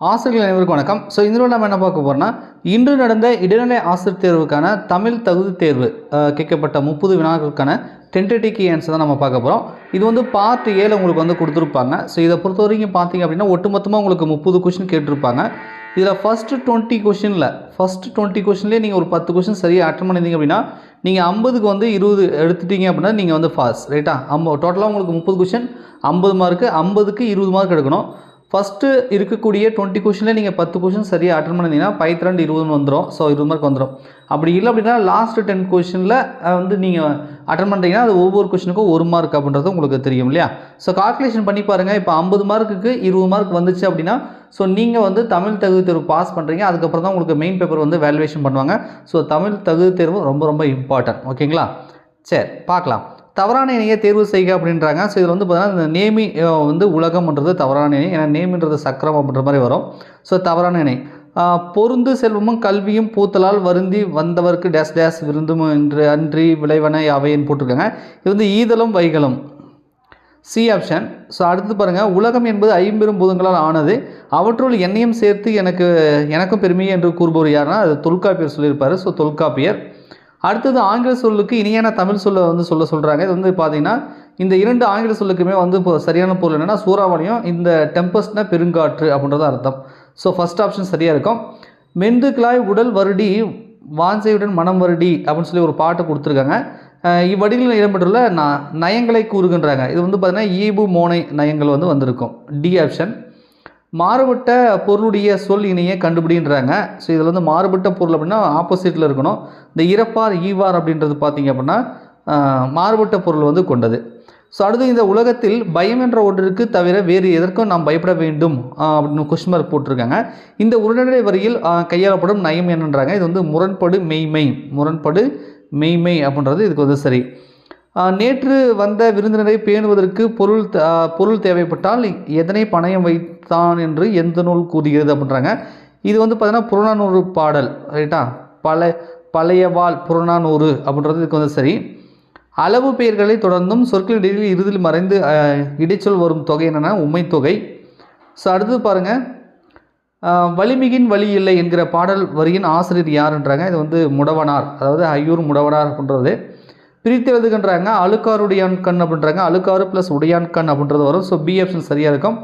ஆசிரியர்கள் அனைவருக்கும் வணக்கம். ஸோ இதில் நம்ம என்ன பார்க்க போகிறோம்னா இன்று நடந்த இடைநிலை ஆசிரியர் தேர்வுக்கான தமிழ் தகுதி தேர்வு கேட்கப்பட்ட முப்பது வினாக்களுக்கான டென்டேட்டிவ் ஆன்சர் தான் நம்ம பார்க்க போகிறோம் இது வந்து பார்ட் ஏழு உங்களுக்கு வந்து கொடுத்துருப்பாங்க. ஸோ இதை பொறுத்த வரைக்கும் பார்த்தீங்க அப்படின்னா ஒட்டுமொத்தமாக உங்களுக்கு முப்பது கொஷின் கேட்டிருப்பாங்க. இதில் ஃபஸ்ட்டு டுவெண்ட்டி கொஷினில் ஃபஸ்ட்டு டுவெண்ட்டி கொஷின்லேயே நீங்கள் ஒரு பத்து கொஷின் சரியாக அட்டன் பண்ணியிருந்தீங்க அப்படின்னா நீங்கள் ஐம்பதுக்கு வந்து இருபது எடுத்துட்டீங்க அப்படின்னா நீங்கள் வந்து ஃபாஸ்ட் ரைட்டா ஐம்பது டோட்டலாக உங்களுக்கு முப்பது கொஷின் ஐம்பது மார்க்கு ஐம்பதுக்கு இருபது மார்க் எடுக்கணும். ஃபஸ்ட்டு இருக்கக்கூடிய டுவெண்ட்டி கொஷினில் நீங்கள் பத்து கொஷின் சரியாக அட்டன் பண்ணிங்கன்னா பைத்ரெண்டு இருபதுன்னு வந்துடும் ஸோ இருபது மார்க் வந்துடும் அப்படி இல்லை அப்படின்னா லாஸ்ட் டென் கொஷினில் வந்து நீங்கள் அட்டன் பண்ணுறீங்கன்னா அது ஒவ்வொரு கொஷினுக்கும் ஒரு மார்க் அப்படின்றது உங்களுக்கு தெரியும் இல்லையா? ஸோ கால்குலேஷன் பண்ணி பாருங்கள் இப்போ ஐம்பது மார்க்குக்கு இருபது மார்க் வந்துச்சு அப்படின்னா ஸோ நீங்கள் வந்து தமிழ் தகுதி தேர்வு பாஸ் பண்ணுறீங்க அதுக்கப்புறம் தான் உங்களுக்கு மெயின் பேப்பர் வந்து வேல்யூவேஷன் பண்ணுவாங்க. ஸோ தமிழ் தகுதி தேர்வு ரொம்ப ரொம்ப இம்பார்ட்டன்ட் ஓகேங்களா சரி பார்க்கலாம். தவறான இணையை தேர்வு செய்க அப்படின்றாங்க. ஸோ இதில் வந்து பார்த்தீங்கன்னா இந்த நேமி வந்து உலகம்ன்றது தவறான இணை. ஏன்னா நேமின்றது சக்கரம் அப்படின்ற மாதிரி வரும். ஸோ தவறான இணை. பொருந்து செல்வமும் கல்வியும் பூத்தலால் வருந்தி வந்தவர்க்கு டேஸ் டேஸ் விருந்தும் என்று அன்றி விளைவன யாவைன்னு போட்டிருக்காங்க. இது வந்து ஈதலும் வைகளும் சி ஆப்ஷன். ஸோ அடுத்து பாருங்கள் உலகம் என்பது ஐம்பெரும் பூதங்களால் ஆனது. அவற்றுள் என்னையும் சேர்த்து எனக்கு எனக்கும் பெருமை என்று கூறுபவர் யாருன்னா அது தொல்காப்பியர் சொல்லியிருப்பார். ஸோ தொல்காப்பியர். அடுத்தது ஆங்கில சொல்லுக்கு இனியான தமிழ் சொல்ல வந்து சொல்ல சொல்கிறாங்க இது வந்து பார்த்தீங்கன்னா இந்த இரண்டு ஆங்கில சொல்லுக்குமே வந்து இப்போ சரியான பொருள் என்னென்னா சூறாவளியும் இந்த டெம்பஸ்ட்னா பெருங்காற்று அப்படின்றது அர்த்தம். ஸோ ஃபஸ்ட் ஆப்ஷன் சரியாக இருக்கும். மெந்துக்லாய் உடல் வருடி வாஞ்சையுடன் மனம் வருடி அப்படின்னு சொல்லி ஒரு பாட்டு கொடுத்துருக்காங்க. இவ்வடிகளில் இடம்பெற்றுள்ள ந நயங்களை கூறுகின்றாங்க. இது வந்து பார்த்தீங்கன்னா ஈபு மோனை நயங்கள் வந்து வந்திருக்கும். டி ஆப்ஷன் மாறுபட்ட பொருளுடைய சொல் இணையை கண்டுபிடின்றாங்க. ஸோ இதில் வந்து மாறுபட்ட பொருள் அப்படின்னா ஆப்போசிட்டில் இருக்கணும். இந்த இறப்பார் ஈவார் அப்படின்றது பார்த்தீங்க அப்படின்னா மாறுபட்ட பொருள் வந்து கொண்டது. ஸோ அடுத்து இந்த உலகத்தில் பயம் என்ற ஒன்றிற்கு தவிர வேறு எதற்கும் நாம் பயப்பட வேண்டும் அப்படின்னு கொஸ்டின் மார்க் போட்டிருக்காங்க. இந்த உடனடி வரியில் கையாளப்படும் நயம் என்னன்றாங்க. இது வந்து முரண்படு மெய்மை. முரண்படு மெய்மை அப்படின்றது இதுக்கு வந்து சரி. நேற்று வந்த விருந்தினரை பேணுவதற்கு பொருள் பொருள் தேவைப்பட்டால் எதனை பணயம் வைத்தான் என்று எந்த நூல் கூறுகிறது அப்படின்றாங்க. இது வந்து பார்த்தீங்கன்னா புறநானூறு பாடல் ரைட்டா பல பழையவாள் புறநானூறு அப்படின்றது இதுக்கு வந்து சரி. அளவு பெயர்களை தொடர்ந்தும் சொற்களின் இடையில் இறுதியில் மறைந்து இடைச்சொல் வரும் தொகை என்னென்னா உண்மைத்தொகை ஸோ அடுத்தது பாருங்கள் வலிமிகின் வழி இல்லை என்கிற பாடல் வரியின் ஆசிரியர் யாருன்றாங்க? இது வந்து முடவனார் அதாவது ஐயூர் முடவனார் அப்படின்றது. பிரித்து எழுதுகின்றாங்க அழுக்காருடையான் கண் அப்படின்றாங்க. அழுக்காறு ப்ளஸ் உடையான் கண் அப்படின்றது வரும். ஸோ பி ஆப்ஷன் சரியாக இருக்கும்.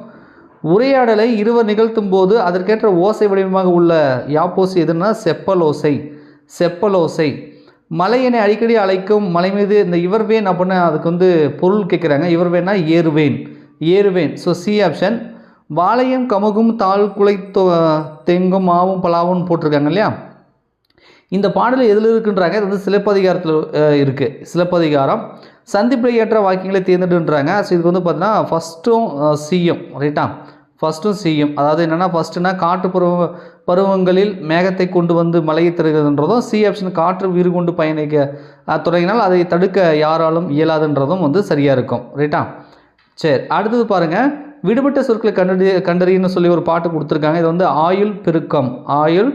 உரையாடலை இருவர் நிகழ்த்தும் போது அதற்கேற்ற ஓசை வடிவமாக உள்ள யாப்போசி எதுன்னா செப்பல் ஓசை செப்பல் ஓசை மலையினை அடிக்கடி அழைக்கும் மலை மீது இந்த இவர்வேன் அப்படின்னு அதுக்கு வந்து பொருள் கேட்குறாங்க. இவர்வேனா ஏறுவேன். ஏறுவேன். ஸோ சி ஆப்ஷன் வாழையும் கமுகும் தாழ் குலை தொ- தெங்கும் மாவும் பலாவும் போட்டிருக்காங்க இல்லையா? இந்த பாடல் எதில் இருக்குன்றாங்க? இது வந்து சிலப்பதிகாரத்தில் இருக்குது சிலப்பதிகாரம். சந்திப்பில் ஏற்ற வாக்கியங்களை தேர்ந்தெடுன்றாங்க. ஸோ இதுக்கு வந்து பார்த்தீங்கன்னா ஃபஸ்ட்டும் சிஎம் ரைட்டா ஃபஸ்ட்டும் சிஎம் அதாவது என்னென்னா ஃபஸ்ட்டுனா காட்டு பருவ பருவங்களில் மேகத்தை கொண்டு வந்து மழையை தருகிறதுன்றதும் சி ஆப்ஷன் காற்று வீறு கொண்டு பயணிக்க தொடங்கினால் அதை தடுக்க யாராலும் இயலாதுன்றதும் வந்து சரியாக இருக்கும். ரைட்டா சரி அடுத்தது பாருங்கள் விடுபட்ட சொற்களை கண்டறி கண்டறின்னு சொல்லி ஒரு பாட்டு கொடுத்துருக்காங்க. இது வந்து ஆயுள் பெருக்கம். ஆயுள்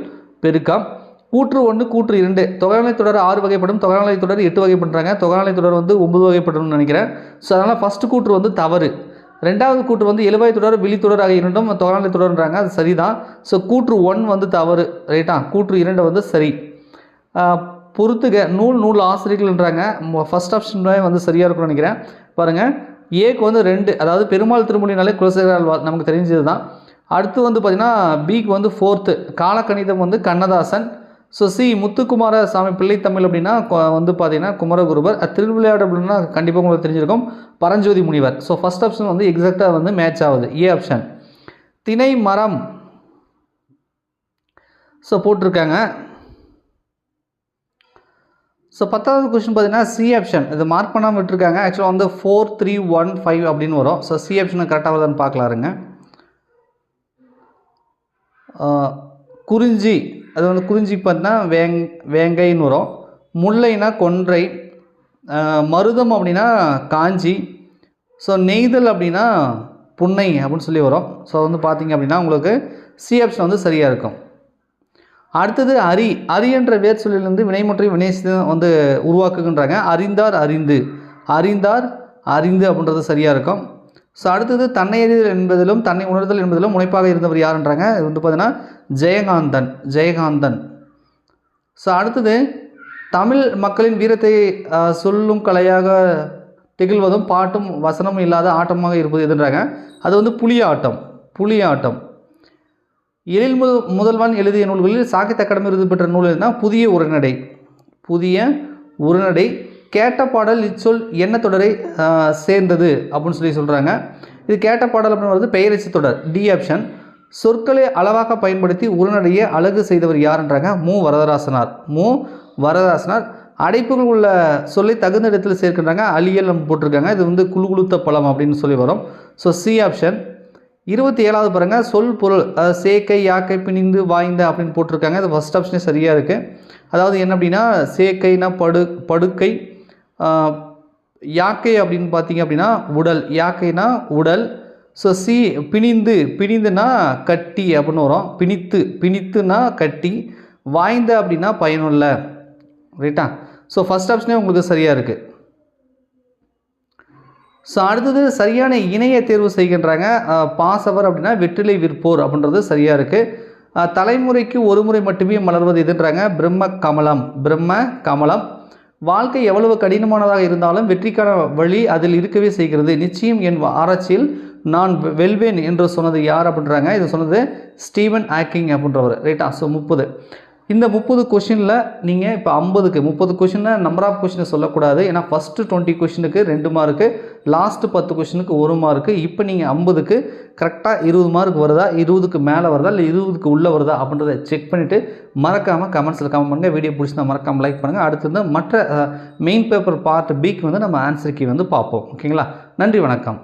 பெருக்கம். கூற்று ஒன்று கூற்று இரண்டு. தொகைநிலை தொடர் ஆறு வகைப்படும். தொகைநிலை தொடர் எட்டு வகைப்படுறாங்க தொகைநிலை தொடர் வந்து ஒன்பது வகைப்படும்னு நினைக்கிறேன். ஸோ அதனால் ஃபஸ்ட்டு கூற்று வந்து தவறு. ரெண்டாவது கூற்று வந்து எழுவாய் தொடர் விழித்தொடர் ஆகிய இரண்டும் தொகைநிலை தொடர்ன்றாங்க. அது சரிதான். ஸோ கூற்று ஒன் வந்து தவறு. ரைட்டா கூற்று இரண்டு வந்து சரி. பொறுத்துக. நூல் நூல் ஆசிரியர்கள்ன்றாங்க. ஃபர்ஸ்ட் ஆப்ஷன் வந்து சரியாக இருக்கும்னு நினைக்கிறேன். பாருங்கள் ஏக்கு வந்து ரெண்டு. அதாவது பெருமாள் திருமொழினாலே குலசேகரால் நமக்கு தெரிஞ்சது தான் அடுத்து வந்து பார்த்திங்கன்னா பிக்கு வந்து ஃபோர்த்து காலக்கணிதம் வந்து கண்ணதாசன். ஸோ சி முத்துக்குமார சாமி பிள்ளைத்தமிழ் அப்படின்னா வந்து பார்த்தீங்கன்னா குமரகுருபர். திருவிளையாடு அப்படின்னா கண்டிப்பாக உங்களுக்கு தெரிஞ்சிருக்கும். பரஞ்சோதி முனிவர். ஸோ ஃபஸ்ட் ஆப்ஷன் வந்து எக்ஸாக்டாக வந்து மேட்ச் ஆகுது. ஏ ஆப்ஷன் திணை மரம். ஸோ போட்டிருக்காங்க. ஸோ பத்தாவது கொஸ்டின் பார்த்தீங்கன்னா சி ஆப்ஷன் இது மார்க் பண்ணாமல் விட்டுருக்காங்க. ஆக்சுவலாக வந்து ஃபோர் த்ரீ ஒன் ஃபைவ் அப்படின்னு வரும். ஸோ சி ஆப்ஷன் கரெக்டாக வருதான்னு பார்க்கலாருங்க குறிஞ்சி. அது வந்து குறிஞ்சி பார்த்தீங்கன்னா வேங் வேங்கைன்னு வரும். முல்லைனா கொன்றை மருதம் அப்படின்னா காஞ்சி ஸோ நெய்தல் அப்படின்னா புன்னை அப்படின்னு சொல்லி வரும். ஸோ வந்து பார்த்திங்க அப்படின்னா உங்களுக்கு சி ஆப்ஷன் வந்து சரியாக இருக்கும். அடுத்தது அரி அரி என்ற வேர் சொல்லிலிருந்து வினைமுற்றை வினை வந்து உருவாக்குகின்றாங்க. அறிந்தார் அறிந்து. அறிந்தார் அறிந்து அப்படின்றது சரியாக இருக்கும். ஸோ அடுத்தது தன்னை அறிதல் என்பதிலும் தன்னை உணர்தல் என்பதிலும் முனைப்பாக இருந்தவர் யாருன்றாங்க? இது வந்து பார்த்தீங்கன்னா ஜெயகாந்தன் ஜெயகாந்தன். ஸோ அடுத்தது தமிழ் மக்களின் வீரத்தை சொல்லும் கலையாக திகழ்வதும் பாட்டும் வசனமும் இல்லாத ஆட்டமாக இருப்பது எதுன்றாங்க? அது வந்து புலியாட்டம் புலியாட்டம். எழில் மு முதல்வன் எழுதிய நூல்களில் சாகித்ய அகாடமி விருது பெற்ற நூல் எதுனா புதிய உரைநடை புதிய உரைநடை கேட்ட பாடல் இச்சொல் என்ன தொடரை சேர்ந்தது அப்படின்னு சொல்லி சொல்கிறாங்க இது கேட்ட பாடல் அப்படின்னு வருது பெயரிச்சு தொடர் டி ஆப்ஷன் சொற்களை அளவாக பயன்படுத்தி உரைநடையை அழகு செய்தவர் யாருன்றாங்க மு. வரதராசனார். மு. வரதராசனார். அடைப்புகள் உள்ள சொல்லை தகுந்த இடத்தில் சேர்க்கின்றாங்க அலியல் நம்ம போட்டிருக்காங்க. இது வந்து குழு குளுத்த பழம் அப்படின்னு சொல்லி வரும். ஸோ சி ஆப்ஷன் இருபத்தி ஏழாவது பாருங்க சொல் பொருள் அதாவது சேக்கை யாக்கை பிணிந்து வாய்ந்த அப்படின்னு போட்டிருக்காங்க. இது ஃபஸ்ட் ஆப்ஷனே சரியாக இருக்குது அதாவது என்ன அப்படின்னா சேக்கைனா படு படுக்கை. யாக்கை அப்படின்னு பார்த்தீங்க அப்படின்னா உடல். யாக்கைனா உடல். So C பிணிந்து. பிணிந்துனா கட்டி அப்படின்னு வரும். பிணித்து. பிணித்துனா கட்டி. வாய்ந்த அப்படின்னா பயனுள்ள. ரைட்டா ஸோ ஃபஸ்ட் ஆப்ஷனே உங்களுக்கு சரியாக இருக்குது ஸோ அடுத்தது சரியான இணையை தேர்வு செய்கின்றாங்க. பாசவர் அப்படின்னா வெற்றிலை விற்போர் அப்படின்றது சரியாக இருக்குது தலைமுறைக்கு ஒரு முறை மட்டுமே மலர்வது எதுன்றாங்க? பிரம்ம கமலம். பிரம்ம கமலம். வாழ்க்கை எவ்வளவு கடினமானதாக இருந்தாலும் வெற்றிக்கான வழி அதில் இருக்கவே செய்கிறது. நிச்சயம் என் ஆராய்ச்சியில் நான் வெல்வேன் என்று சொன்னது யார் அப்படின்றாங்க? இது சொன்னது ஸ்டீவன் ஆக்கிங் அப்படின்றவர். ரைட்டா? ஸோ முப்பது. இந்த முப்பது கொஷினில் நீங்கள் இப்போ ஐம்பதுக்கு முப்பது கொஷினை நம்பர் ஆஃப் கொஷினை சொல்லக்கூடாது. ஏன்னா ஃபஸ்ட்டு டுவெண்ட்டி கொஷினுக்கு ரெண்டு மார்க்கு லாஸ்ட்டு பத்து கொஷினுக்கு ஒரு மார்க்கு இப்போ நீங்கள் ஐம்பதுக்கு கரெக்டாக இருபது மார்க் வருதா? இருபதுக்கு மேலே வருதா? இல்லை இருபதுக்கு உள்ளே வருதா? அப்படின்றத செக் பண்ணிவிட்டு மறக்காமல் கமெண்ட்ஸில் கமெண்ட் பண்ணுங்கள் வீடியோ பிடிச்சிருந்தா மறக்காமல் லைக் பண்ணுங்கள் அடுத்து வந்து மற்ற மெயின் பேப்பர் பார்ட் பிக்கு வந்து நம்ம ஆன்சர் கீ வந்து பார்ப்போம். ஓகேங்களா? நன்றி வணக்கம்.